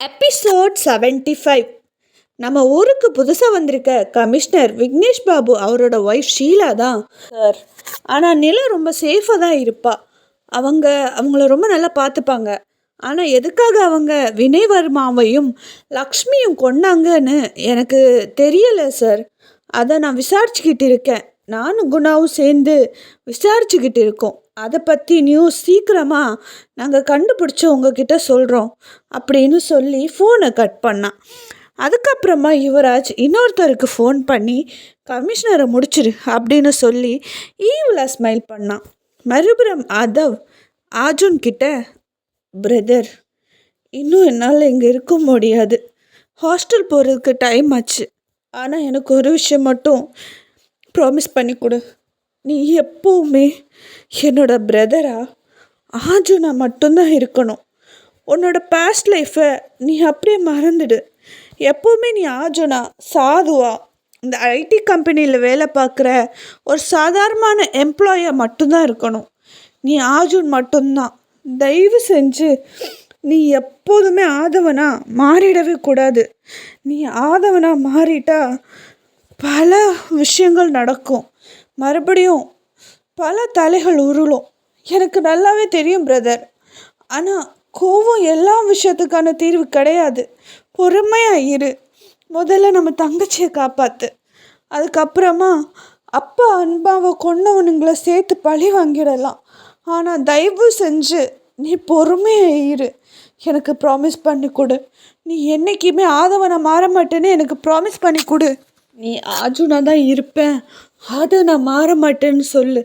Episode 75 five நம்ம ஊருக்கு புதுசாக வந்திருக்க கமிஷனர் விக்னேஷ் பாபு அவரோட ஒய்ஃப் ஷீலா தான். சார் ஆனால் நிலா ரொம்ப சேஃபாக தான் இருப்பா. அவங்க அவங்கள ரொம்ப நல்லா பார்த்துப்பாங்க. ஆனால் எதுக்காக அவங்க வினய்வர்மாவையும் லக்ஷ்மியும் கொன்னாங்கன்னு எனக்கு தெரியலை சார் அதை நான் விசாரிச்சுக்கிட்டு இருக்கேன். நானும் குணாவும் சேர்ந்து விசாரிச்சுக்கிட்டு இருக்கோம். அதை பற்றி நியூஸ் சீக்கிரமாக நாங்கள் கண்டுபிடிச்சி உங்ககிட்ட சொல்கிறோம் அப்படின்னு சொல்லி ஃபோனை கட் பண்ணான். அதுக்கப்புறமா யுவராஜ் இன்னொருத்தருக்கு ஃபோன் பண்ணி கமிஷனரை முடிச்சிரு அப்படின்னு சொல்லி ஈவில் ஸ்மைல் பண்ணான். மறுபுறம் ஆதவ் அர்ஜுன் கிட்ட பிரதர் இன்னும் என்னால் இங்கே இருக்க முடியாது. ஹாஸ்டல் போகிறதுக்கு டைம் ஆச்சு. ஆனால் எனக்கு ஒரு விஷயம் மட்டும் ப்ராமிஸ் பண்ணி கொடு. நீ எப்போவுமே என்னோட பிரதரா ஆஜுனா மட்டும்தான் இருக்கணும். உன்னோட பாஸ்ட் லைஃப்பை நீ அப்படியே மறந்துடு. எப்போவுமே நீ ஆஜுனா சாதுவா இந்த ஐடி கம்பெனியில் வேலை பார்க்குற ஒரு சாதாரணமான எம்ப்ளாயாக மட்டும்தான் இருக்கணும். நீ ஆஜுன் மட்டும்தான். தயவு செஞ்சு நீ எப்போதுமே ஆதவனா மாறிடவே கூடாது. நீ ஆதவனா மாறிட்டா பல விஷயங்கள் நடக்கும். மறுபடியும் பல தலைகள் உருளும். எனக்கு நல்லாவே தெரியும் பிரதர் ஆனால் கோவம் எல்லா விஷயத்துக்கான தீர்வு கிடையாது. பொறுமையாக இரு. முதல்ல நம்ம தங்கச்சியை காப்பாற்று அதுக்கப்புறமா அப்பா அன்பாவை கொண்டவனுங்களை சேர்த்து பழி வாங்கிடலாம். ஆனால் தயவு செஞ்சு நீ பொறுமையாக இரு. எனக்கு ப்ராமிஸ் பண்ணி கொடு. நீ என்றைக்குமே ஆதவனை மாற மாட்டேன்னு எனக்கு ப்ராமிஸ் பண்ணி கொடு. நீ ஆஜுனா தான் இருப்பேன். அதை நான் மாற மாட்டேன்னு சொல்லு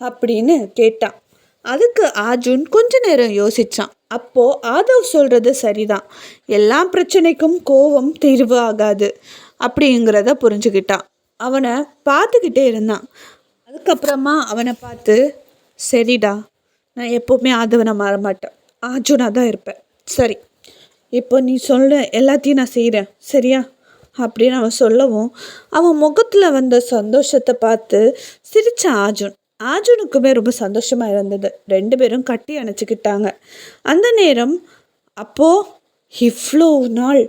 அப்படின்னு கேட்டான் அதுக்கு அர்ஜுன் கொஞ்ச நேரம் யோசிச்சான். அப்போது ஆதவ் சொல்கிறது சரிதான். எல்லா பிரச்சனைக்கும் கோபம் தீர்வு ஆகாது அப்படிங்கிறத புரிஞ்சுக்கிட்டான். அவனை பார்த்துக்கிட்டே இருந்தான். அதுக்கப்புறமா அவனை பார்த்து சரிடா நான் எப்போவுமே ஆதவனை மாற மாட்டேன் அர்ஜுனாக தான் இருப்பேன். சரி இப்போ நீ சொல்ல எல்லாத்தையும் நான் செய்கிறேன் சரியா? அப்படின்னு அவன் சொல்லவும் அவன் முகத்தில் வந்த சந்தோஷத்தை பார்த்து சிரித்த ஆஜுன் ஆஜுனுக்குமே ரொம்ப சந்தோஷமாக இருந்தது. ரெண்டு பேரும் கட்டி அணைச்சிக்கிட்டாங்க. அந்த நேரம் அப்போது இவ்வளோ நாள்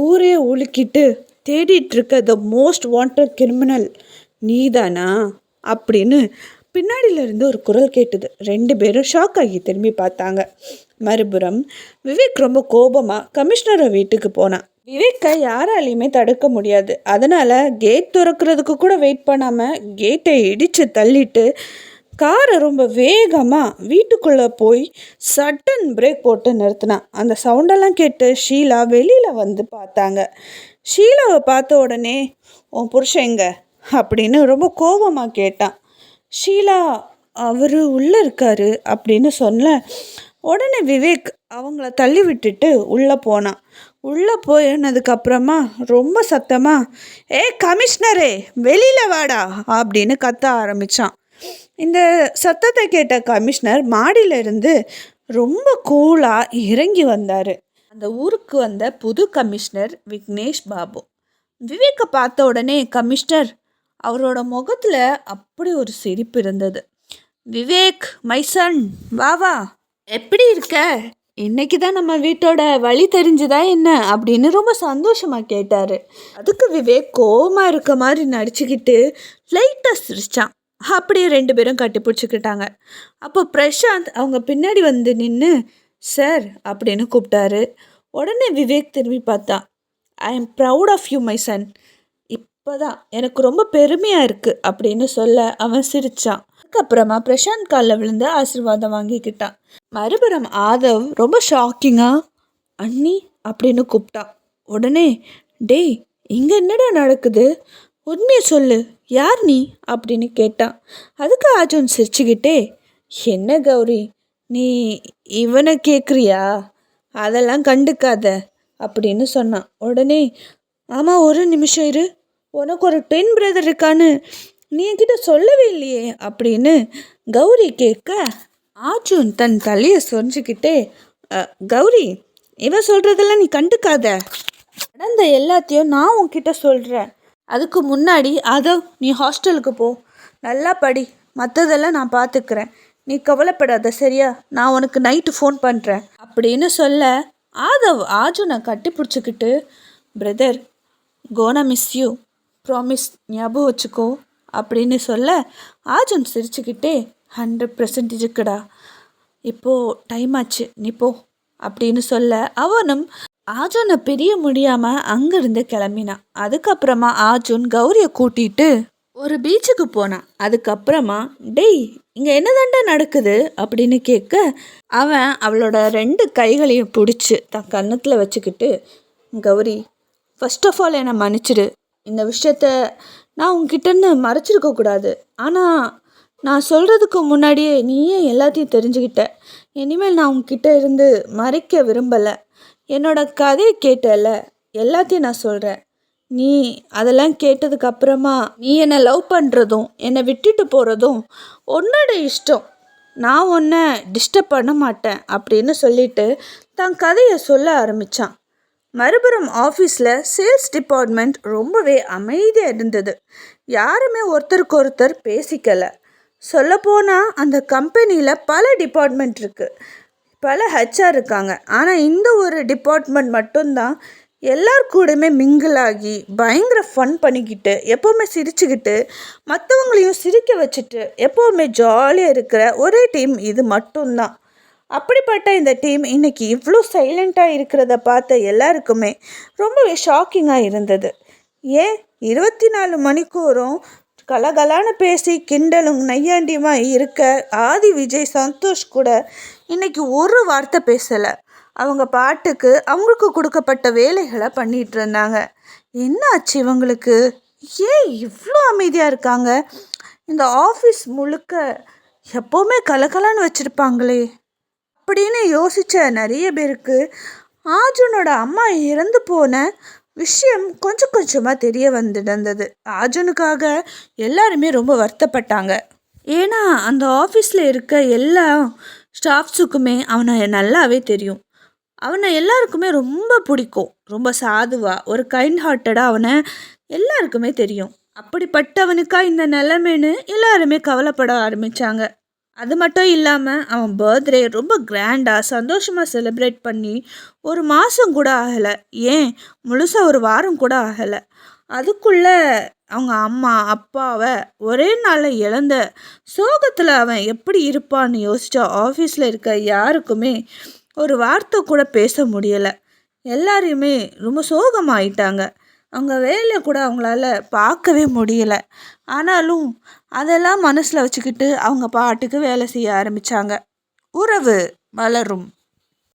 ஊரே உலுக்கிட்டு தேடிட்டு இருக்க த மோஸ்ட் வாண்டட் கிரிமினல் நீதானா? அப்படின்னு பின்னாடியிலிருந்து ஒரு குரல் கேட்டது. ரெண்டு பேரும் ஷாக் ஆகி திரும்பி பார்த்தாங்க. மறுபுறம் விவேக் ரொம்ப கோபமாக கமிஷனரை வீட்டுக்கு போனான். விவேக்கை யாராலையுமே தடுக்க முடியாது. அதனால் கேட் திறக்கிறதுக்கு கூட வெயிட் பண்ணாமல் கேட்டை இடித்து தள்ளிட்டு காரை ரொம்ப வேகமாக வீட்டுக்குள்ளே போய் சட்டன் பிரேக் போட்டு நிறுத்தினான். அந்த சவுண்டெல்லாம் கேட்டு ஷீலா வெளியில் வந்து பார்த்தாங்க. ஷீலாவை பார்த்த உடனே உன் புருஷன் எங்க? அப்படின்னு ரொம்ப கோபமாக கேட்டான். ஷீலா அவர் உள்ளே இருக்காரு அப்படின்னு சொன்ன உடனே விவேக் அவங்கள தள்ளி விட்டுட்டு உள்ளே போனான் உள்ளே போயினதுக்கப்புறமா ரொம்ப சத்தமாக ஏ கமிஷனரே வெளியில் வாடா அப்படின்னு கத்த ஆரம்பித்தான் இந்த சத்தத்தை கேட்ட கமிஷனர் மாடியிலிருந்து ரொம்ப கூலாக இறங்கி வந்தார். அந்த ஊருக்கு வந்த புது கமிஷனர் விக்னேஷ் பாபு. விவேக்கை பார்த்த உடனே கமிஷனர் அவரோட முகத்தில் அப்படி ஒரு சிரிப்பு இருந்தது. விவேக் மைசன் வா வா. எப்படி இருக்க? இன்னைக்கு தான் நம்ம வீட்டோட வழி தெரிஞ்சுதா என்ன அப்படின்னு ரொம்ப சந்தோஷமாக கேட்டார். அதுக்கு விவேக் கோபமாக இருக்க மாதிரி நடிச்சுக்கிட்டு லைட்டாக சிரிச்சான். அப்படியே ரெண்டு பேரும் கட்டி பிடிச்சிக்கிட்டாங்க. அப்போ பிரசாந்த் அவங்க பின்னாடி வந்து நின்று சார் அப்படின்னு கூப்பிட்டாரு. உடனே விவேக் திரும்பி பார்த்தான். I am proud of you my son இப்போ தான் எனக்கு ரொம்ப பெருமையாக இருக்குது அப்படின்னு சொல்ல அவன் சிரிச்சான். அதுக்கப்புறமா பிரசாந்த் காலில் விழுந்து ஆசீர்வாதம் வாங்கிக்கிட்டான் மறுபுறம் ஆதவ் ரொம்ப ஷாக்கிங்காக அண்ணி அப்படின்னு கூப்பிட்டான் உடனே டேய் இங்கே என்னடா நடக்குது? உண்மையை சொல்லு. யார் நீ? அப்படின்னு கேட்டான் அதுக்கு அர்ஜுன் சிரிச்சுக்கிட்டே என்ன கௌரி நீ இவனை கேட்குறியா அதெல்லாம் கண்டுக்காத அப்படின்னு சொன்னான். உடனே ஆமாம் ஒரு நிமிஷம் இரு. உனக்கு ஒரு டென் பிரதர் இருக்கான்னு நீ என்கிட்ட சொல்லவே இல்லையே அப்படின்னு கௌரி கேட்க ஆர்ஜுன் தன் தலையை சொரிஞ்சுக்கிட்டே கௌரி இவன் சொல்கிறதெல்லாம் நீ கண்டுக்காத. நடந்த எல்லாத்தையும் நான் உன்கிட்ட சொல்கிறேன் அதுக்கு முன்னாடி அதை நீ ஹாஸ்டலுக்கு போ. நல்லா படி. மற்றதெல்லாம் நான் பார்த்துக்கிறேன் நீ கவலைப்படாத சரியா? நான் உனக்கு நைட்டு ஃபோன் பண்ணுறேன் அப்படின்னு சொல்ல ஆதவ் ஆஜுனை கட்டி பிடிச்சிக்கிட்டு brother gonna miss you promise ஞாபகம் வச்சுக்கோ. அப்படின்னு சொல்ல ஆர்ஜுன் சிரிச்சுக்கிட்டே ஹண்ட்ரட் பர்சன்டேஜுக்குடா இப்போது டைம் ஆச்சு. நீ போ. அப்படின்னு சொல்ல அவனும் ஆர்ஜுனை பிரிய முடியாமல் அங்கேருந்து கிளம்பினான் அதுக்கப்புறமா ஆஜுன் கௌரியை கூட்டிட்டு ஒரு பீச்சுக்கு போனான் அதுக்கப்புறமா டேய் இங்கே என்னதாண்டா நடக்குது? அப்படின்னு கேட்க அவன் அவளோட ரெண்டு கைகளையும் பிடிச்சி தன் கன்னத்தில் வச்சுக்கிட்டு கௌரி ஃபஸ்ட் ஆஃப் ஆல் என்னை மன்னிச்சிடு. இந்த விஷயத்த நான் உங்ககிட்டன்னு மறைச்சிருக்க கூடாது. ஆனால் நான் சொல்கிறதுக்கு முன்னாடியே நீயே எல்லாத்தையும் தெரிஞ்சுக்கிட்ட. இனிமேல் நான் உங்ககிட்ட இருந்து மறைக்க விரும்பலை. என்னோட கதையை கேட்டல. எல்லாத்தையும் நான் சொல்கிறேன் நீ அதெல்லாம் கேட்டதுக்கு அப்புறமா நீ என்னை லவ் பண்ணுறதும் என்னை விட்டுட்டு போகிறதும் உன்னோட இஷ்டம். நான் உன்னை டிஸ்டர்ப் பண்ண மாட்டேன் அப்படின்னு சொல்லிட்டு தன் கதையை சொல்ல ஆரம்பித்தான் மறுபுறம் ஆஃபீஸில் சேல்ஸ் டிபார்ட்மெண்ட் ரொம்பவே அமைதியாக இருந்தது. யாருமே ஒருத்தருக்கு ஒருத்தர் பேசிக்கலை. சொல்லப்போனால் அந்த கம்பெனியில் பல டிபார்ட்மெண்ட் இருக்குது பல ஹெச்ஆர் இருக்காங்க. ஆனால் இந்த ஒரு டிபார்ட்மெண்ட் மட்டும்தான் எல்லார் கூடயுமே மிங்கிள் ஆகி பயங்கர ஃபன் பண்ணிக்கிட்டு எப்போவுமே சிரிச்சுக்கிட்டு மற்றவங்களையும் சிரிக்க வச்சுட்டு எப்போவுமே ஜாலியாக இருக்கிற ஒரே டீம் இது மட்டும்தான். அப்படிப்பட்ட இந்த டீம் இன்னைக்கு இவ்வளோ சைலண்ட்டாக இருக்கிறத பார்த்த எல்லாருக்குமே ரொம்பவே ஷாக்கிங்காக இருந்தது. ஏன்? இருபத்தி நாலு மணிக்கூறும் கலகலான்னு பேசி கிண்டலும் நையாண்டியுமா இருக்க ஆதி விஜய் சந்தோஷ் கூட இன்னைக்கு ஒரு வார்த்தை பேசலை. அவங்க பாட்டுக்கு அவங்களுக்கு கொடுக்கப்பட்ட வேலைகளை பண்ணிகிட்டு இருந்தாங்க. என்ன ஆச்சு இவங்களுக்கு? ஏன் இவ்வளோ அமைதியாக இருக்காங்க? இந்த ஆஃபீஸ் முழுக்க எப்போவுமே கலகலான்னு வச்சுருப்பாங்களே. அப்படின்னு யோசித்த நிறைய பேருக்கு ஆர்ஜுனோட அம்மா இறந்து போன விஷயம் கொஞ்சம் கொஞ்சமாக தெரிய வந்துட்டு ஆர்ஜுனுக்காக எல்லாருமே ரொம்ப வருத்தப்பட்டாங்க. ஏன்னா அந்த ஆஃபீஸில் இருக்க எல்லா ஸ்டாஃப்ஸுக்குமே அவனை நல்லாவே தெரியும். அவனை எல்லாருக்குமே ரொம்ப பிடிக்கும். ரொம்ப சாதுவாக ஒரு கைண்ட் ஹார்ட்டடாக அவனை எல்லாருக்குமே தெரியும். அப்படிப்பட்டவனுக்கா இந்த நிலைமைன்னு எல்லாருமே கவலைப்பட ஆரம்பித்தாங்க அது மட்டும் இல்லாமல் அவன் பர்த்டே ரொம்ப கிராண்டாக சந்தோஷமாக செலிப்ரேட் பண்ணி ஒரு மாதம் கூட ஆகலை. ஏன்? முழுசாக ஒரு வாரம் கூட ஆகலை. அதுக்குள்ளே அவங்க அம்மா அப்பாவை ஒரே நாளில் இழந்த சோகத்தில் அவன் எப்படி இருப்பான்னு யோசிச்சா ஆஃபீஸில் இருக்க யாருக்குமே ஒரு வார்த்தை கூட பேச முடியலை. எல்லாரையுமே ரொம்ப சோகமாயிட்டாங்க. அவங்க வேலையை கூட அவங்களால பார்க்கவே முடியல. ஆனாலும் அதெல்லாம் மனசில் வச்சுக்கிட்டு அவங்க பாட்டுக்கு வேலை செய்ய ஆரம்பித்தாங்க உறவு வளரும்.